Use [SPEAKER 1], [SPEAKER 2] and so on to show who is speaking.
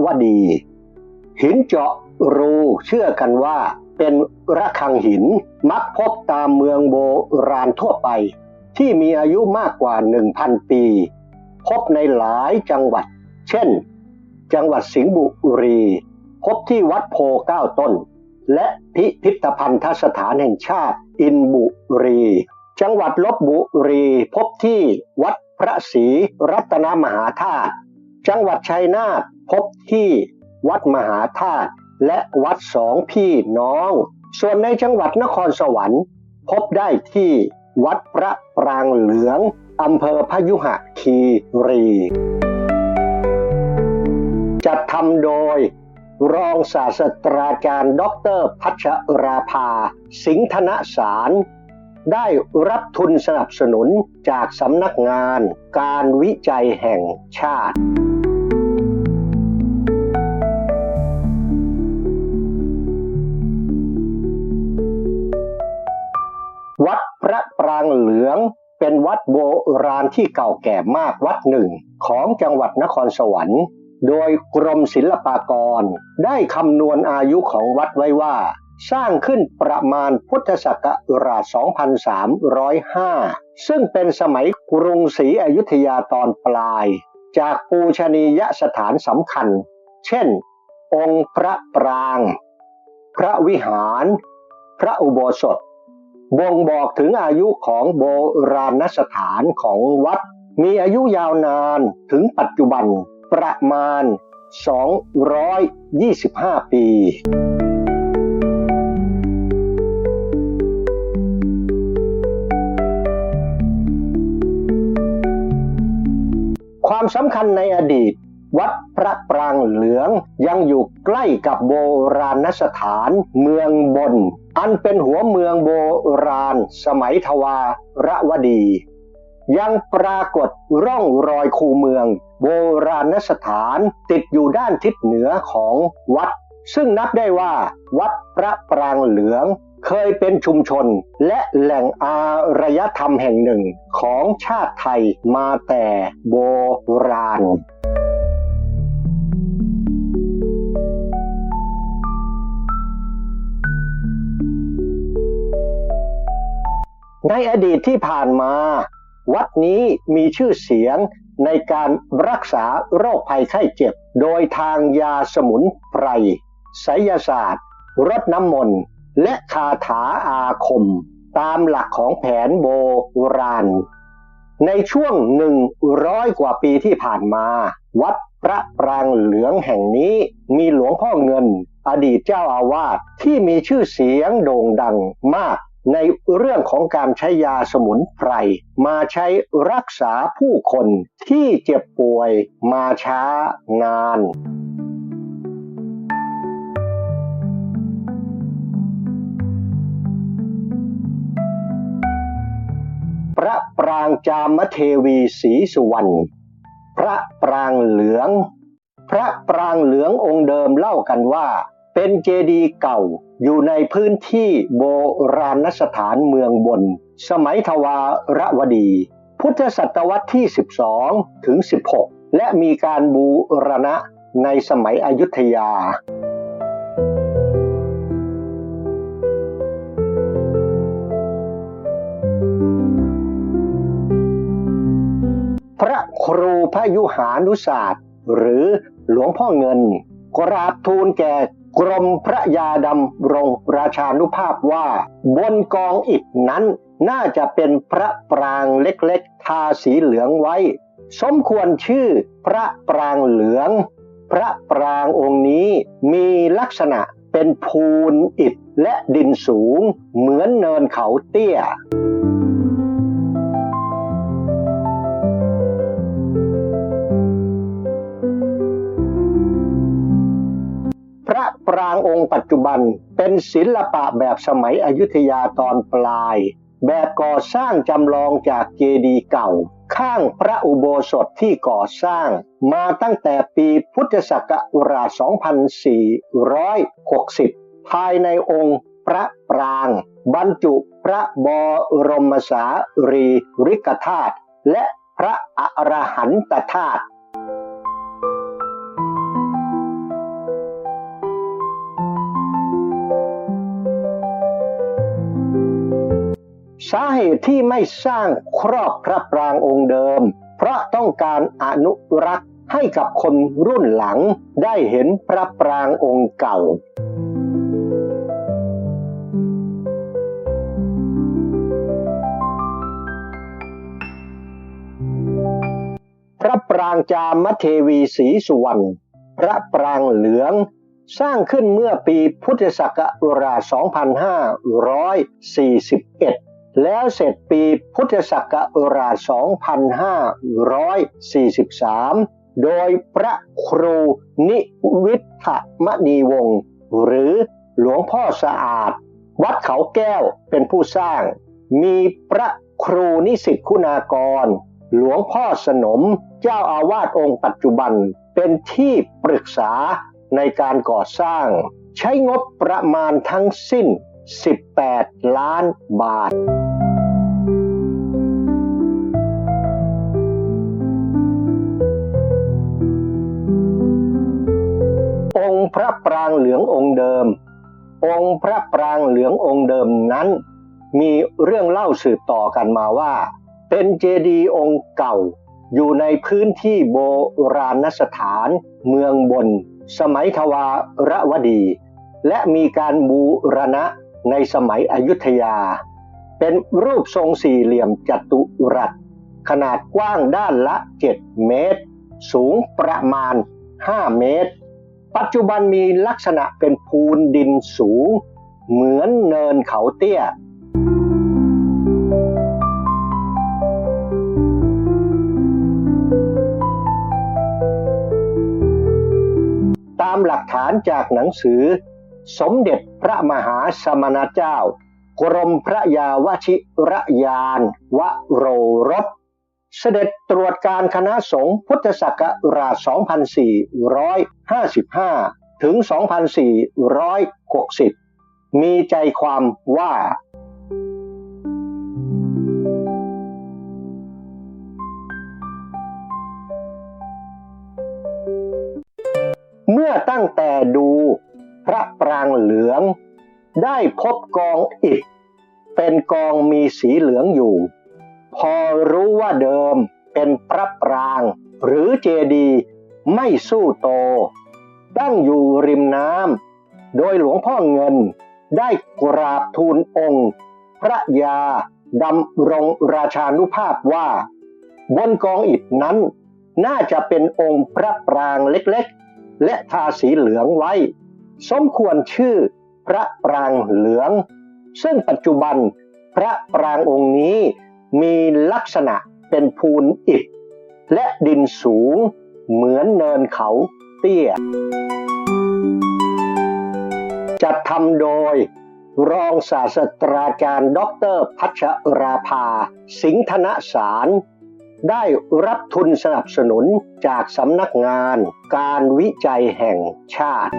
[SPEAKER 1] าระวดี หินเจาะรูเชื่อกันว่าเป็นระฆังหินมักพบตามเมืองโบราณทั่วไป ที่มีอายุมากกว่า 1,000 ปี พบในหลายจังหวัด เช่น จังหวัดสิงห์บุรี พบที่วัดโพเก้าต้น และพิพิธภัณฑสถานแห่งชาติอินบุรี จังหวัดลบบุรีพบที่วัดพระศรีรัตนมหาธาตุ จังหวัดชัยนาทพบที่วัดมหาธาตุและวัดสองพี่น้อง ส่วนในจังหวัดนครสวรรค์ พบได้ที่วัดพระปรางเหลืองอำเภอพยุหะคีรี จัดทำโดย รองศาสตราจารย์ดรพัชราภา สิงธนสารได้รับทุนสนับสนุนจากสำนักงานการวิจัยแห่งชาติ ระปรางเหลืองเป็นวัดโบราณที่เก่าแก่มากวัดหนึ่งของจังหวัดนครสวรรค์ โดยกรมศิลปากร ได้คำนวณอายุของวัดไว้ว่า สร้างขึ้นประมาณพุทธศักราช 2305 ซึ่งเป็นสมัยกรุงศรีอยุธยาตอนปลาย จากปูชนียสถานสำคัญ เช่น องค์พระปราง พระวิหาร พระอุโบสถ บ่งบอกถึงอายุของโบราณสถานของวัด มีอายุยาวนานถึงปัจจุบันประมาณ 225 ปีความสำคัญในอดีต วัดพระปรางเหลืองยังอยู่ใกล้กับโบราณสถานเมืองบน อันเป็นหัวเมืองโบราณ สมัยทวารวดี ยังปรากฏร่องรอยคูเมือง โบราณสถานติดอยู่ด้านทิศเหนือของวัด ซึ่งนับได้ว่าวัดพระปรางเหลืองเคยเป็นชุมชนและแหล่งอารยธรรมแห่งหนึ่งของชาติไทยมาแต่โบราณ ในอดีตที่ผ่านมา วัดนี้มีชื่อเสียงในการรักษาโรคภัยไข้เจ็บ โดยทางยาสมุนไพรไสยศาสตร์รดน้ำมนต์และคาถาอาคม ตามหลักของแผนโบราณ ในช่วงหนึ่งร้อยกว่าปีที่ผ่านมา วัดพระปรางเหลืองแห่งนี้มีหลวงพ่อเงิน อดีตเจ้าอาวาสที่มีชื่อเสียงโด่งดังมาก ในเรื่องของการใช้ยาสมุนไพร มาใช้รักษาผู้คนที่เจ็บป่วยมาช้านาน พระปรางจามเทวีศรีสุวรรณ พระปรางเหลือง พระปรางเหลืององค์เดิมเล่ากันว่า เป็นเจดีย์เก่าอยู่ในพื้นที่โบราณสถานเมืองบน สมัยทวารวดี พุทธศตวรรษที่ 12 ถึง 16 และมีการบูรณะในสมัยอยุธยาพระครูพยุหานุศาสตร์ หรือหลวงพ่อเงิน กราบทูลแก่ กรมพระยาดำรงราชานุภาพว่า บนกองอิฐนั้นน่าจะเป็นพระปรางเล็กๆ ทาสีเหลืองไว้ สมควรชื่อพระปรางเหลือง พระปรางองค์นี้มีลักษณะเป็นภูนอิฐและดินสูง เหมือนเนินเขาเตี้ย ปรางองค์ปัจจุบัน เป็นศิลปะแบบสมัยอยุธยาตอนปลาย แบบก่อสร้างจำลองจากเจดีย์เก่า ข้างพระอุโบสถที่ก่อสร้าง มาตั้งแต่ปีพุทธศักราช 2460 ภายในองค์พระปราง บรรจุพระบรมสารีริกธาตุและพระอรหันตธาตุ สาเหตุที่ไม่สร้างครอบพระปรางองค์เดิม เพราะต้องการอนุรักษ์ให้กับคนรุ่นหลังได้เห็นพระปรางองค์เก่าพระปรางจามเทวีศรีสุวรรณ พระปรางเหลือง สร้างขึ้นเมื่อปีพุทธศักราช 2541 แล้วเสร็จปีพุทธศักราช 2543 โดยพระครูนิวิทธมณีวงศ์ หรือหลวงพ่อสะอาด วัดเขาแก้วเป็นผู้สร้าง มีพระครูนิสิตคุณากร หลวงพ่อสนมเจ้าอาวาสองค์ปัจจุบันเป็นที่ปรึกษาในการก่อสร้าง ใช้งบประมาณทั้งสิ้น 18 ล้านบาท องค์พระปรางเหลืององค์เดิม องค์พระปรางเหลืององค์เดิมนั้น มีเรื่องเล่าสืบต่อกันมาว่า เป็นเจดีย์องค์เก่าอยู่ในพื้นที่โบราณสถานเมืองบน สมัยทวารวดี และมีการบูรณะ ในสมัยอยุธยา เป็นรูปทรงสี่เหลี่ยมจัตุรัส ขนาดกว้างด้านละ 7 เมตร สูงประมาณ 5 เมตร ปัจจุบันมีลักษณะเป็นพูนดินสูง เหมือนเนินเขาเตี้ยตามหลักฐานจากหนังสือ สมเด็จพระมหาสมณเจ้า กรมพระยาวชิรยานวโรรสเสด็จตรวจการคณะสงฆ์พุทธศักราช 2455 ถึง 2460 มีใจความว่าเมื่อตั้งแต่ดู พระปรางเหลือง ได้พบกองอิฐเป็นกองมีสีเหลืองอยู่ พอรู้ว่าเดิมเป็นพระปราง หรือเจดีไม่สู้โต ตั้งอยู่ริมน้ำโดยหลวงพ่อเงินได้กราบทูลองค์ พระยาดำรงราชานุภาพว่า บนกองอิฐนั้น น่าจะเป็นองค์พระปรางเล็กๆ และทาสีเหลืองไว้ สมควรชื่อพระปรางเหลือง ซึ่งปัจจุบันพระปรางองค์นี้มีลักษณะเป็นพูนอิฐ และดินสูงเหมือนเนินเขาเตี้ย จัดทำโดย รองศาสตราจารย์ด็อกเตอร์พัชราภา สิงธนสาร ได้รับทุนสนับสนุนจากสำนักงานการวิจัยแห่งชาติ